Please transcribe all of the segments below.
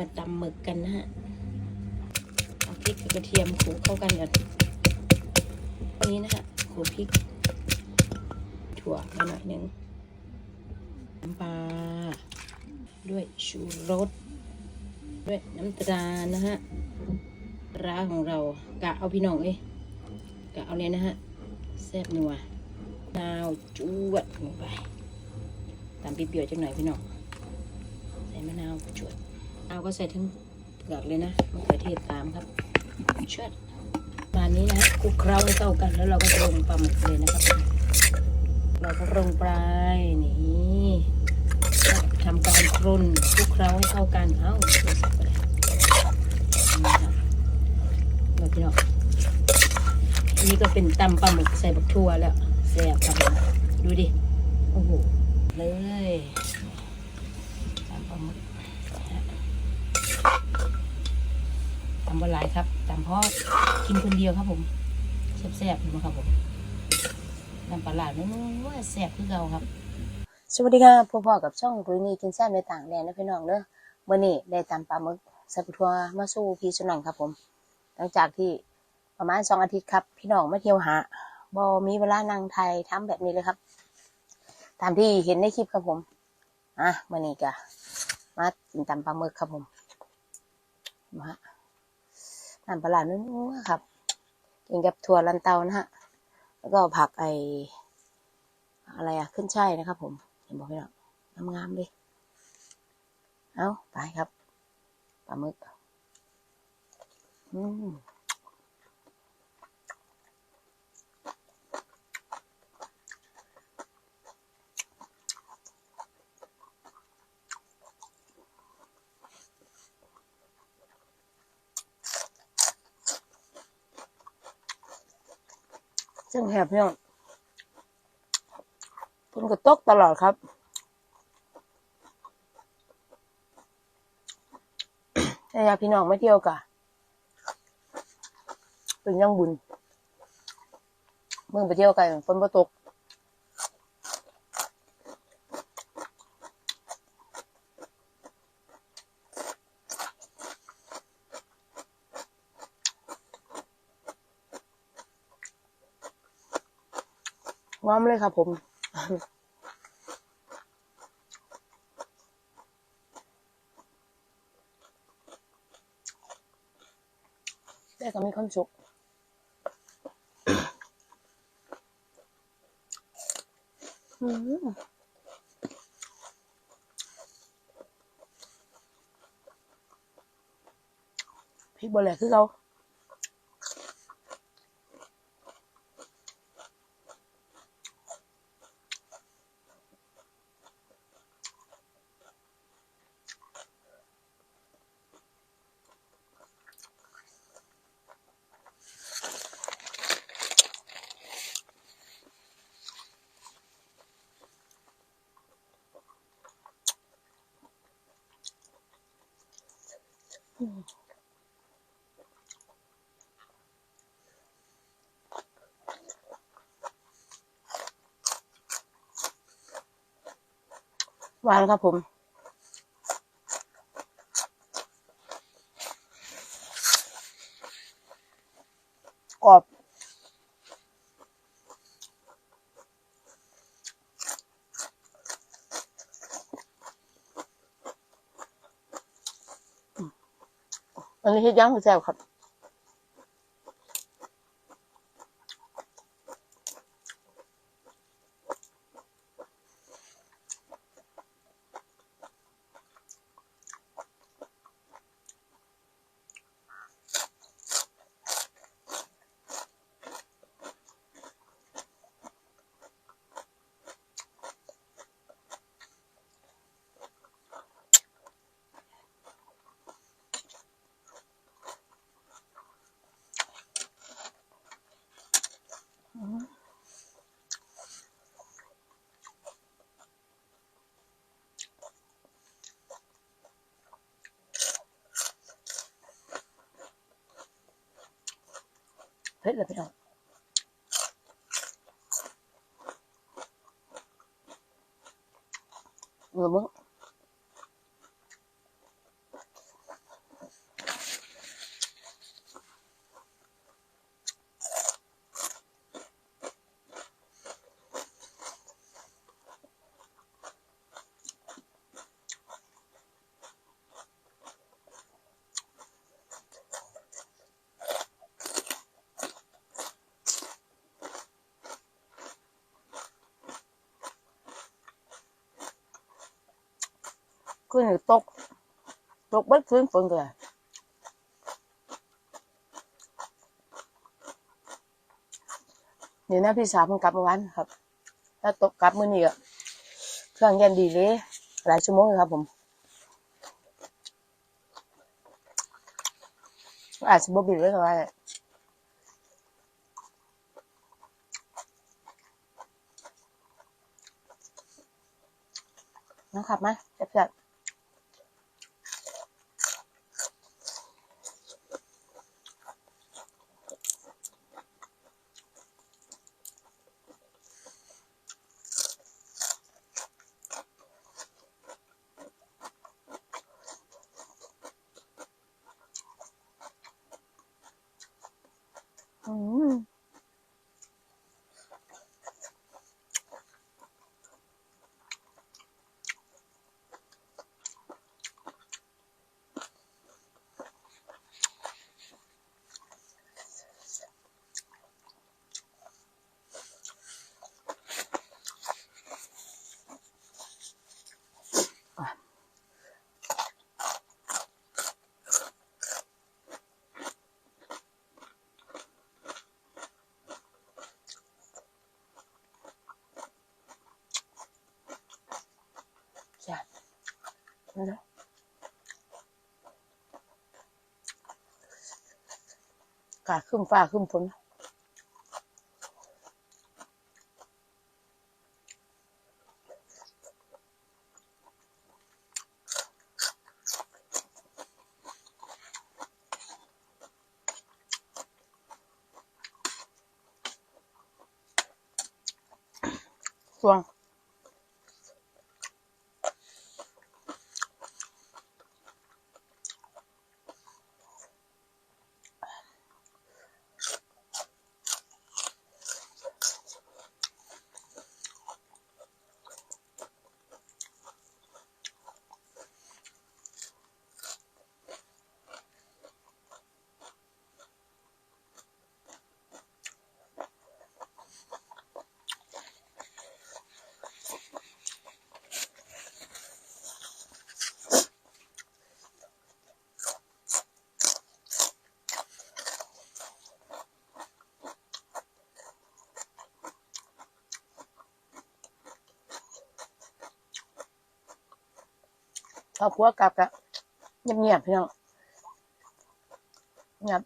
มาตำหมึกกันนะฮะ เอาพริกกับกระเทียมขูเข้ากันก่อนวันนี้นะฮะขูพริก ถั่วมาหน่อยหนึ่งน้ำปลาด้วยชูรส ด้วยน้ำตาลนะฮะร้าของเรากะเอาพี่น้องเอ้ยกะเอาเลยนะฮะแซ่บนัวนาวจวดลงไปตามเปียวๆจังหน่อยพี่น้องใส่มะนาวจวด เอาก็ใส่ทั้งเปลือกเลยนะมะเขือเทศตามครับชวดมานี้นะคลุกเคล้าให้เข้ากันแล้วเราก็ลงปลาหมึกเลยนะครับ เราก็ลงไปนี่ทำการครุนคลุกเคล้าให้เข้ากันเอ้าเลยนี่ค่ะเราพี่น้องอันนี่ก็เป็นตำปลาหมึกใส่บักทั่วแล้วแซ่บครับดูดิโอ้โหเลยตำปลาหมึก ตำบะหลายครับตำเพราะกินคนเดียวครับผมแซ่บๆนะครับผมน้ำปลาหลาดไม่รู้ว่าแซ่บคือเก่าครับ สวัสดีค่ะพ่อพ่อกับช่องรุยนีกินแซ่บในต่างแดนนะพี่น้องเนอะเมื่อนี้ได้ตำปลาหมึกใส่ปลาทัวมาสู้พี่สนองครับผม หลังจากที่ประมาณสองอาทิตย์ครับ พี่น้องมาเที่ยวหาบอมีเวลานั่งไทยทำแบบนี้เลยครับ ตามที่เห็นในคลิปครับผม อะมื่อนี้ก็มากินตำปลาหมึกครับผม มาน้ำปลาหลาดนุ่มๆครับกินกับถั่วลันเตานะฮะแล้วก็ผักไออะไรอะขึ้นช่ายนะครับ ผมเห็นบอกไหมเนาะงามๆดิเอาไปครับปลาหมึก อืม ซึ่งแหบพี่น้องฝนก็ตกตลอดครับถ้าอยาพี่น้องมาเที่ยวกะเป็นยังบุญเมื่อไปเที่ยวกันฝนบ่ตก ง้อมเลยครับผมแต่ก็มีความสุขอืมพริกบอแหลกคือเขา หวานครับผม กรอบ อันนี้เฮ็ดย่างคือแซ่บครับ เผ็ดเลยพี่น้องเออมึง ขึ้นอยู่ตก ตกบิดพื้นฝนเลยเดี๋ยวนะพี่สาวเพิ่งกลับเมื่อวานครับ ถ้าตกกลับมื้อนี้ก็เครื่องเย็นดีเลยหลายชั่วโมงอยู่ครับผมอาจจะบ่บิดไว้ก็ได้นะครับมาแซ่บๆอืม จ้ะ นั่นแหละกาขึ้นฟ้าขึ้นฝนสวง ครอบครัวกลับกะเงียบๆพี่น้องเงียบ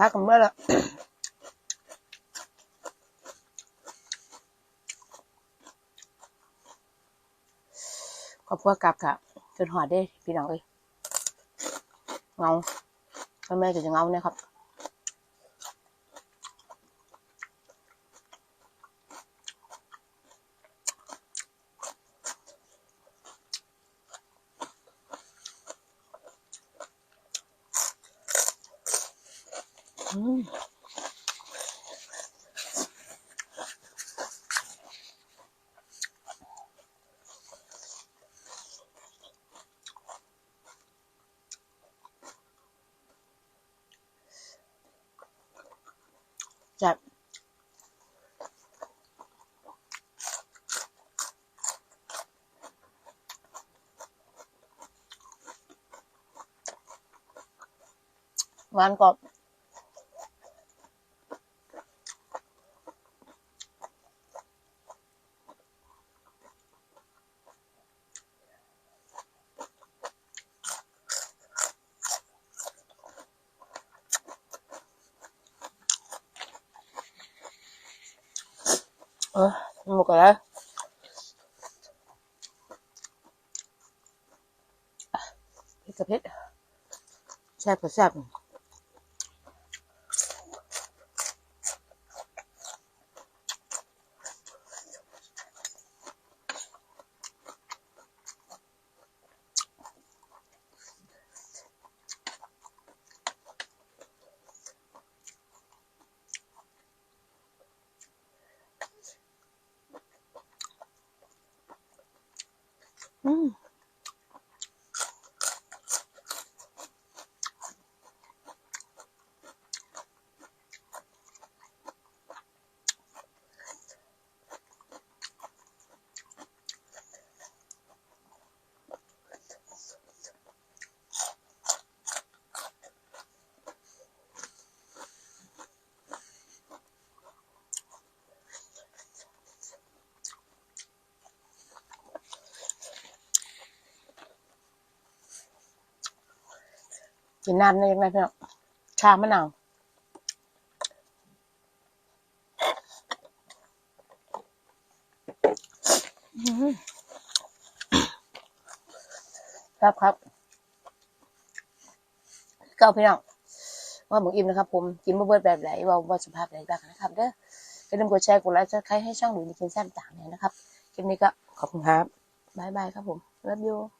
พักกันเมื่อละ ครอบครัวกลับกะจนหอดได้พี่น้องเอ้ยเงาพ่อแม่ก็จะเงาเนี่ยครับอืม จัดหวานกรอบ เออหมดกันแล้วเผ็ดกับเผ็ดแซ่บกับแซ่บ Mm. กินน้ำได้ยังไงพี่น้องชามะนาวอื้อหือครับครับเก้าพี่น้องว่าหมูอิ่มนะครับผมกินบะเบิดแบบไหนว่าว่าสภาพไหนบ้างนะครับเด้ออย่าลืมกดแชร์กดไลค์กดใครให้ช่องหนูดีกินแซ่บต่างเนี่ยนะครับคลิปนี้ก็ขอบคุณครับบายบายครับผม love you